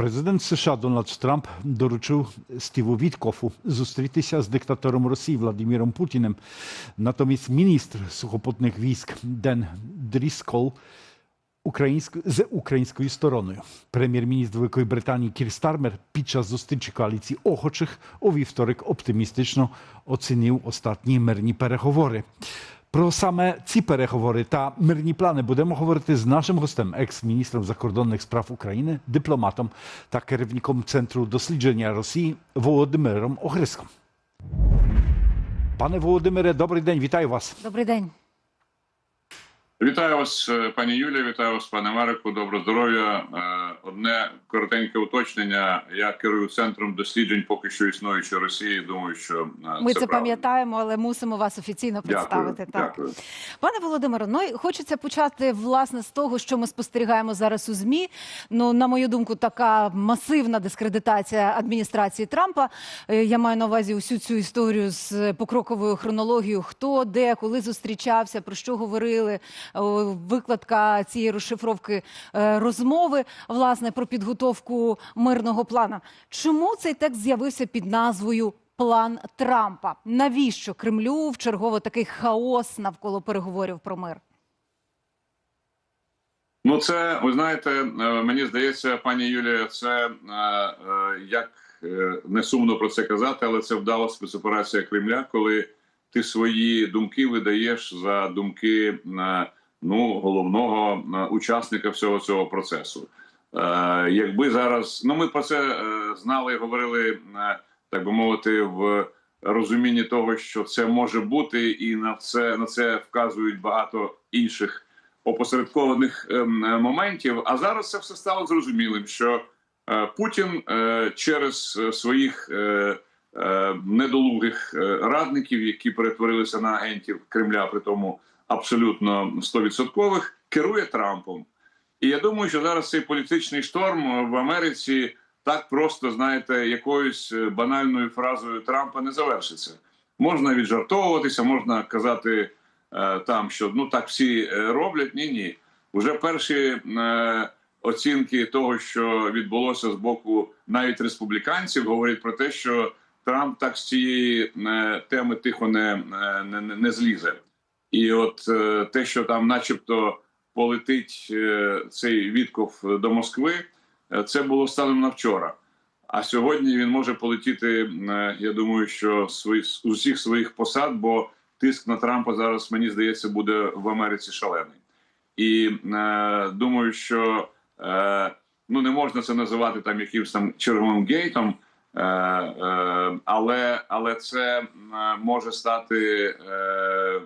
Президент США Дональд Трамп доручив Стіву Віткофу зустрітися з диктатором Росії Владимиром Путіним. Натомість міністр сухопутних військ Ден Дріскол з українською стороною. Прем'єр-міністр Великої Британії Кір Стармер під час зустрічі коаліції охочих у вівторок оптимістично оцінив останні мирні переговори. Про саме ці переговори та мирні плани будемо говорити з нашим гостем, екс-міністром закордонних справ України, дипломатом та керівником центру дослідження Росії Володимиром Огриском. Пане Володимире, добрий день, вітаю вас. Добрий день. Вітаю вас, е, пані Юлія. Вітаю вас, пане Марику. Доброго здоров'я. Е, Одне коротеньке уточнення. Я керую центром досліджень поки що існуючої Росії. Думаю, що е, Ми це, правильно. пам'ятаємо, але мусимо вас офіційно представити. Дякую. Так, Дякую. пане Володимире, ну хочеться почати власне з того, що ми спостерігаємо зараз у змі. Ну, на мою думку, така масивна дискредитація адміністрації Трампа. Я маю на увазі усю цю історію з покроковою хронологією, хто де, коли зустрічався, про що говорили. О, Викладка цієї розшифровки е, розмови, власне, про підготовку мирного плана. Чому цей текст з'явився під назвою План Трампа? Навіщо Кремлю в чергово такий хаос навколо переговорів про мир? Ну, це ви знаєте, е, мені здається, пані Юлія, це е, е, як е, не сумно про це казати, але це вдала спецоперація Кремля, коли ти свої думки видаєш за думки е, ну головного е, учасника всього цього процесу. Е, Якби зараз, ну ми про це е, знали і говорили, так би мовити, в розумінні того, що це може бути, і на це на це вказують багато інших опосередкованих моментів. А зараз це все стало зрозумілим, що Путін через своїх недолугих радників, які перетворилися на агентів Кремля, при тому абсолютно стовідсоткових, керує Трампом. І я думаю, що зараз цей політичний шторм в Америці так просто, знаєте, якоюсь е, банальною фразою Трампа не завершиться. Можна віджартовуватися, можна казати е, там, що ну так всі е, роблять. Ні, ні. Уже перші оцінки того, що відбулося з боку навіть республіканців, говорять про те, що Трамп так з цієї теми тихо не, не, не злізе. І от е, те, що там, начебто, полетить е, цей Вітков до Москви, е, це було станом на вчора. А сьогодні він може полетіти. Я думаю, що свої з усіх своїх посад, бо тиск на Трампа зараз мені здається буде в Америці шалений. І е, думаю, що е, ну не можна це називати там якимось там черговим гейтом, е, е, але, але це може стати е,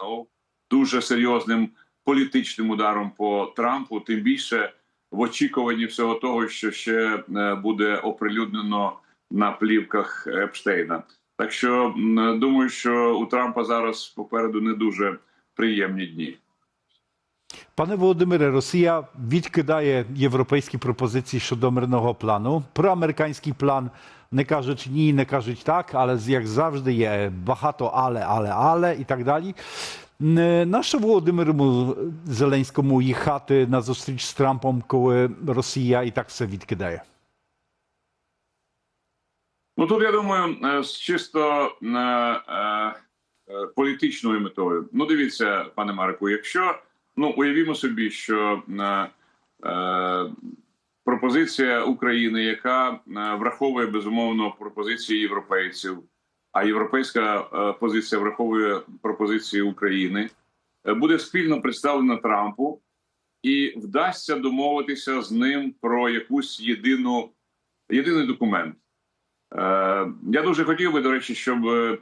ну, дуже серйозним політичним ударом по Трампу, тим більше в очікуванні всього того, що ще е, буде оприлюднено на плівках Епштейна. Так що думаю, що у Трампа зараз попереду не дуже приємні дні. Пане Володимире, Росія відкидає європейські пропозиції щодо мирного плану. Про американський план не кажуть ні, не кажуть так, але як завжди є багато але, але, але і так далі. Не- Нащо Володимиру Зеленському їхати на зустріч з Трампом, коли Росія і так все відкидає? Ну тут я думаю, е, з чисто е, е, е, політичною метою. Ну, дивіться, пане Марику, якщо ну уявімо собі, що е, е, пропозиція України, яка е, враховує безумовно пропозиції європейців, а європейська е, позиція враховує пропозиції України, буде спільно представлена Трампу, і вдасться домовитися з ним про якусь єдину єдиний документ. Е, Я дуже хотів би, до речі, щоб е,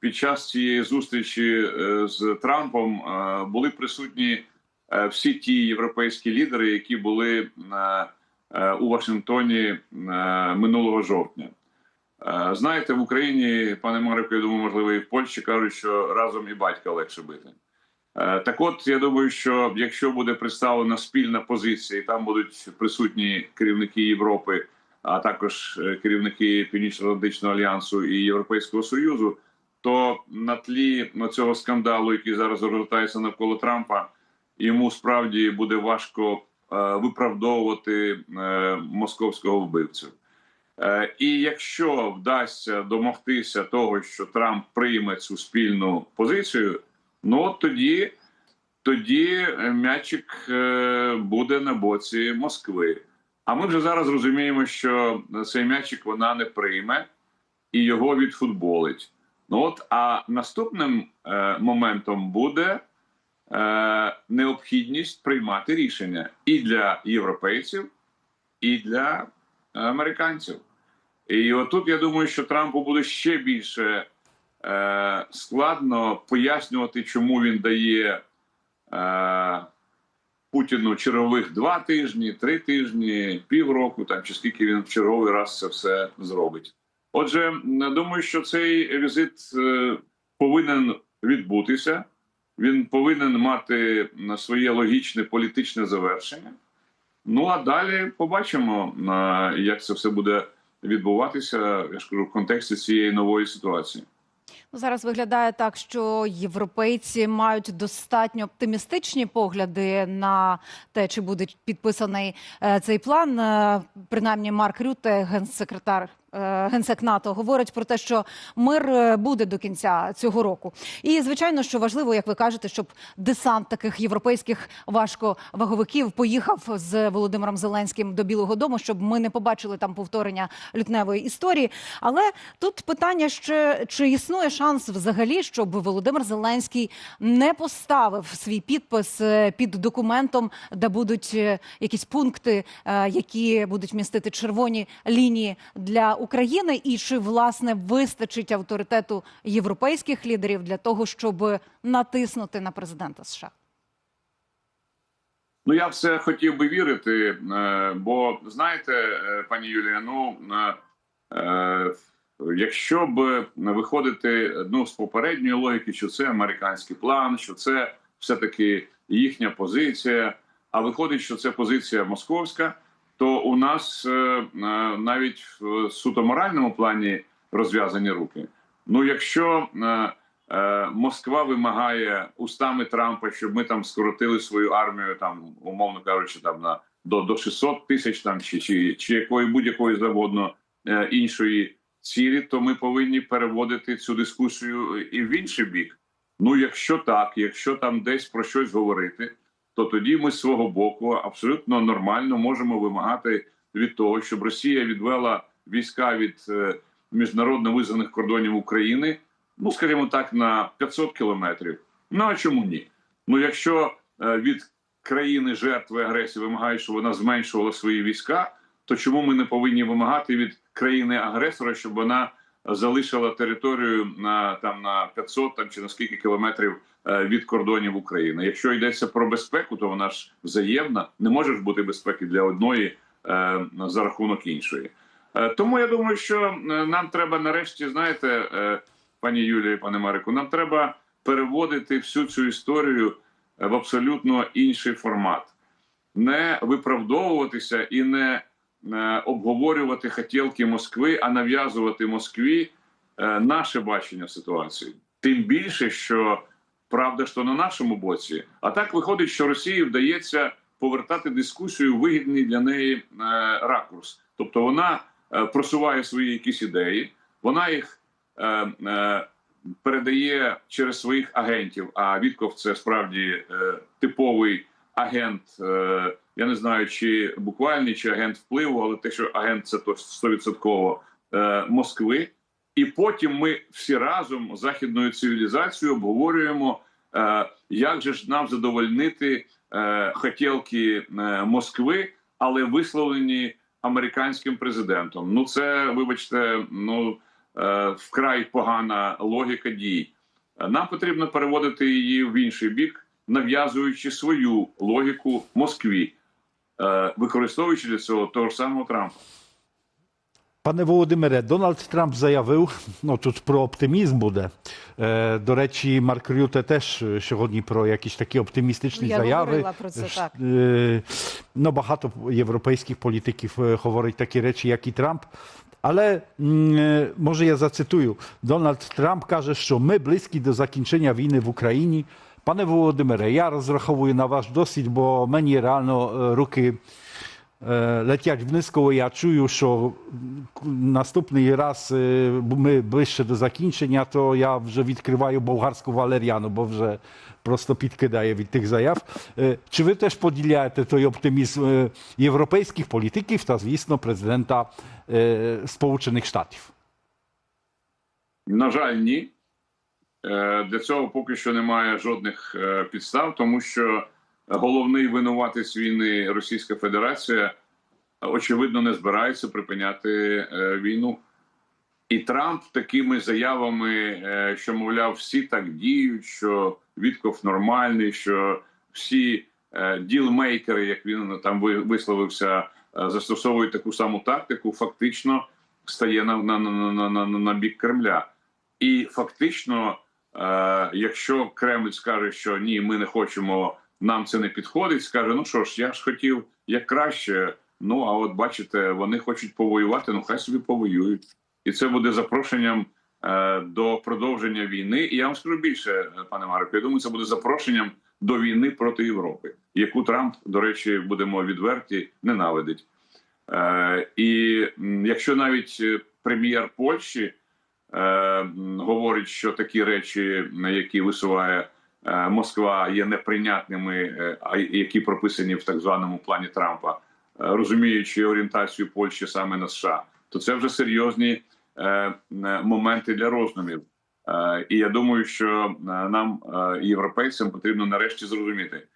під час цієї зустрічі е, з Трампом е, були присутні е, всі ті європейські лідери, які були у Вашингтоні минулого жовтня. Знаєте, в Україні, пане Марику, я думаю, можливо, і в Польщі кажуть, що разом і батька легше бити. Так от, я думаю, що якщо буде представлена спільна позиція, і там будуть присутні керівники Європи, а також керівники Північно-Атлантичного альянсу і Європейського союзу, то на тлі цього скандалу, який зараз розгортається навколо Трампа, йому справді буде важко е, виправдовувати е, московського вбивцю. Е, І якщо вдасться домогтися того, що Трамп прийме цю спільну позицію, ну от тоді, тоді м'ячик буде на боці Москви. А ми вже зараз розуміємо, що цей м'ячик вона не прийме і його відфутболить. Ну от а наступним е, моментом буде е, необхідність приймати рішення і для європейців, і для американців. І отут я думаю, що Трампу буде ще більше е, складно пояснювати, чому він дає е, Путіну чергових два тижні, три тижні, півроку, там чи скільки він в черговий раз це все зробить. Отже, думаю, що цей візит е, повинен відбутися. Він повинен мати своє логічне політичне завершення. Ну а далі побачимо, е, як це все буде відбуватися. Я ж кажу, в контексті цієї нової ситуації. Ну, Зараз виглядає так, що європейці мають достатньо оптимістичні погляди на те, чи буде підписаний е, цей план. Принаймні, Марк Рюте, генсекретар. Е, Генсек НАТО говорить про те, що мир е, буде до кінця цього року, і звичайно, що важливо, як ви кажете, щоб десант таких європейських важковаговиків поїхав з Володимиром Зеленським до Білого Дому, щоб ми не побачили там повторення лютневої історії. Але тут питання ще чи існує шанс взагалі, щоб Володимир Зеленський не поставив свій підпис е, під документом, де будуть якісь пункти, які будуть містити червоні лінії для України, і чи власне вистачить авторитету європейських лідерів для того, щоб натиснути на президента США? Ну, я все хотів би вірити, е, бо знаєте, е, пані Юлія, ну е, якщо б виходити ну, з попередньої логіки, що це американський план, що це все-таки їхня позиція, а виходить, що це позиція московська, то у нас е, е, навіть в суто моральному плані розв'язані руки. Ну, якщо е, Москва вимагає устами Трампа, щоб ми там скоротили свою армію, там умовно кажучи, там на до, до 600 тисяч там чи, чи, чи якої будь-якої завгодно е, іншої цілі, то ми повинні переводити цю дискусію і в інший бік. Ну, якщо так, якщо там десь про щось говорити, то тоді ми з свого боку абсолютно нормально можемо вимагати від того, щоб Росія відвела війська від е, міжнародно визнаних кордонів України ну скажімо так, на 500 кілометрів. Ну а чому ні? Ну якщо е, від країни жертви агресії вимагають, щоб вона зменшувала свої війська, то чому ми не повинні вимагати від країни агресора, щоб вона залишила територію на там на 500 там чи на скільки кілометрів е, від кордонів України? Якщо йдеться про безпеку, то вона ж взаємна, не може ж бути безпеки для одної е, за рахунок іншої. Е, тому я думаю, що нам треба нарешті, знаєте. Пані Юлії, пане Марику, нам треба переводити всю цю історію в абсолютно інший формат, не виправдовуватися і не обговорювати хотілки Москви, а нав'язувати Москві е, наше бачення ситуації. Тим більше, що правда що на нашому боці, а так виходить, що Росії вдається повертати дискусію вигідний для неї е, ракурс, тобто вона просуває свої якісь ідеї, вона їх е, е, передає через своїх агентів. А Вітков це справді е, типовий агент. Е, я не знаю, чи буквальний, чи агент впливу, але те, що агент це то стовідсотково е, Москви. І потім ми всі разом західною цивілізацією обговорюємо, е, як же ж нам задовольнити хотілки Москви, але висловлені американським президентом. Ну це вибачте, ну вкрай погана логіка дій. Нам потрібно переводити її в інший бік, нав'язуючи свою логіку Москві, е, використовуючи для цього того ж самого Трампа. Пане Володимире, Дональд Трамп заявив, ну тут про оптимізм буде. Е, до речі, Марк Рюте теж сьогодні про якісь такі оптимістичні Я заяви. говорила про це, так. Е, ну, багато європейських політиків е, говорять такі речі, як і Трамп. Але е, може я зацитую. Дональд Трамп каже, що ми близькі до закінчення війни в Україні. Пане Володимире, я розраховую на ваш досвід, бо мені реально е, руки е, летять вниз, коли я чую, що м, наступний раз е, ми ближче до закінчення, то я вже відкриваю болгарську валеріану, бо вже просто підкидає від тих заяв. Е, Чи ви теж поділяєте той оптимізм е, європейських політиків та, звісно, президента е, Сполучених Штатів? На жаль, ні. Е, Для цього поки що немає жодних е, підстав, тому що головний винуватець війни Російська Федерація очевидно не збирається припиняти е, війну. І Трамп такими заявами, що мовляв, всі так діють, що Вітков нормальний, що всі ділмейкери, як він там висловився, застосовують таку саму тактику, фактично стає на, на, на, на, на, бік Кремля. І фактично, якщо Кремль скаже, що ні, ми не хочемо, нам це не підходить, скаже: ну що ж, я ж хотів як краще. Ну а от бачите, вони хочуть повоювати, ну хай собі повоюють. І це буде запрошенням е, до продовження війни. І я вам скажу більше, е, пане Марко, я думаю, це буде запрошенням до війни проти Європи, яку Трамп, до речі, будемо відверті, ненавидить. Е, і якщо навіть е, прем'єр Польщі е, говорить, що такі речі, які висуває е, Москва, є неприйнятними, е, а які прописані в так званому плані Трампа, е, розуміючи орієнтацію Польщі саме на США, то це вже серйозні е, е, моменти для роздумів. Е, І я думаю, що е, нам, е, європейцям, потрібно нарешті зрозуміти.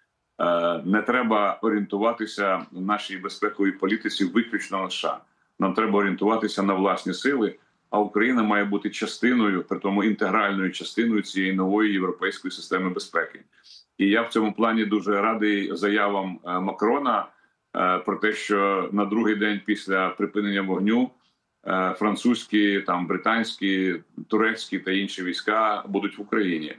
Е, Не треба орієнтуватися в нашій безпековій політиці виключно на США. Нам треба орієнтуватися на власні сили. А Україна має бути частиною, при тому інтегральною частиною цієї нової європейської системи безпеки. І я в цьому плані дуже радий заявам е, Макрона е, про те, що на другий день після припинення вогню е, французькі, там британські, турецькі та інші війська будуть в Україні.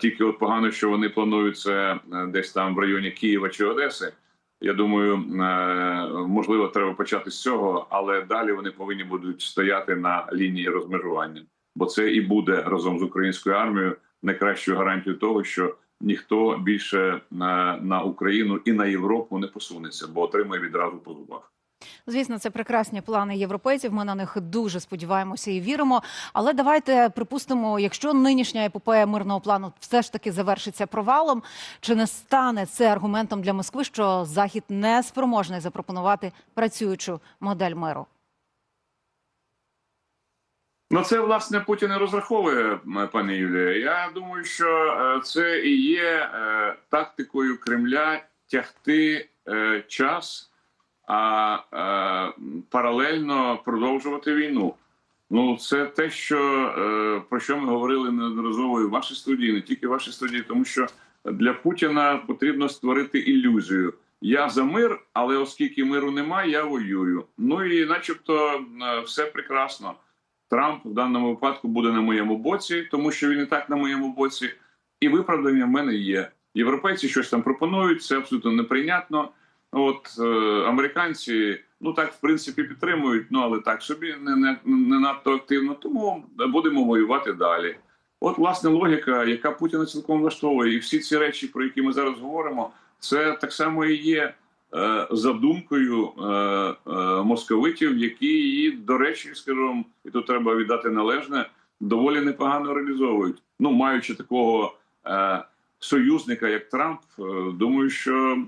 Тільки от погано, що вони планують це десь там в районі Києва чи Одеси. Я думаю, е, можливо, треба почати з цього, але далі вони повинні будуть стояти на лінії розмежування, бо це і буде разом з українською армією найкращою гарантією того, що ніхто більше на, на Україну і на Європу не посунеться, бо отримає відразу по зубах. Звісно, це прекрасні плани європейців. Ми на них дуже сподіваємося і віримо. Але давайте припустимо, якщо нинішня епопея мирного плану все ж таки завершиться провалом, чи не стане це аргументом для Москви, що Захід не спроможний запропонувати працюючу модель миру? Ну, це власне Путін і розраховує, м, пані Юлія. Я думаю, що е, це і є е, тактикою Кремля тягти е, час, а е, паралельно продовжувати війну. Ну, це те, що е, про що ми говорили неодноразово і в вашій студії, не тільки в вашій студії, тому що для Путіна потрібно створити ілюзію. Я за мир, але оскільки миру немає, я воюю. Ну і начебто е, все прекрасно. Трамп в даному випадку буде на моєму боці, тому що він і так на моєму боці, і виправдання в мене є. Європейці щось там пропонують, це абсолютно неприйнятно. От е, американці, ну так в принципі підтримують, ну але так собі не, не, не надто активно. Тому будемо воювати далі. От власне логіка, яка Путіна цілком влаштовує, і всі ці речі, про які ми зараз говоримо, це так само і є е, задумкою е, е, московитів, які її, до речі, скажу вам, і тут треба віддати належне, доволі непогано реалізовують. Ну, маючи такого е, союзника, як Трамп, е, думаю, що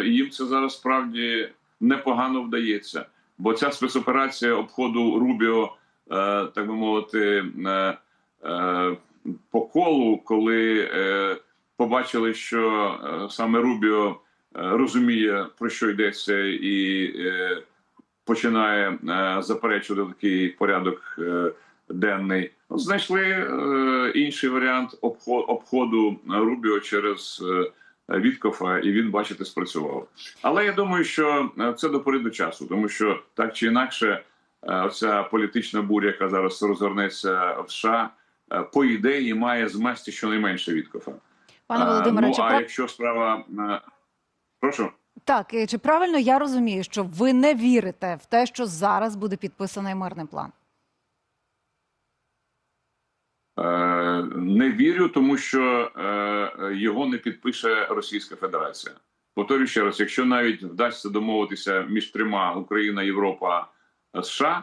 е, їм це зараз справді непогано вдається. Бо ця спецоперація обходу Рубіо, е, так би мовити, по колу, коли побачили, що саме Рубіо розуміє про що йдеться, і починає заперечувати такий порядок денний. Ну, Знайшли е, інший варіант обхо- обходу Рубіо через е, Віткофа, і він, бачите, спрацював. Але я думаю, що е, це до пори до часу, тому що так чи інакше, ця політична буря, яка зараз розгорнеться в США, по ідеї має змести щонайменше Віткофа. Пане Володимире, ну, а прав... якщо справа прошу. так чи правильно я розумію, що ви не вірите в те, що зараз буде підписаний мирний план? Е, Не вірю, тому що е, його не підпише Російська Федерація. Повторюю ще раз: якщо навіть вдасться домовитися між трьома Україна, Європа, е, США,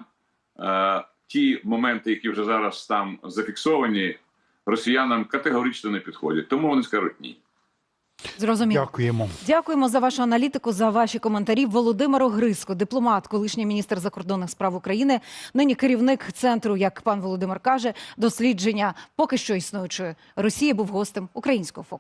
ті моменти, які вже зараз там зафіксовані, росіянам категорично не підходять. Тому вони скажуть ні. Зрозуміло. Дякуємо. Дякуємо за вашу аналітику, за ваші коментарі. Володимиру Гриско, дипломат, колишній міністр закордонних справ України, нині керівник центру, як пан Володимир каже, дослідження поки що існуючої Росії, був гостем українського фокусу.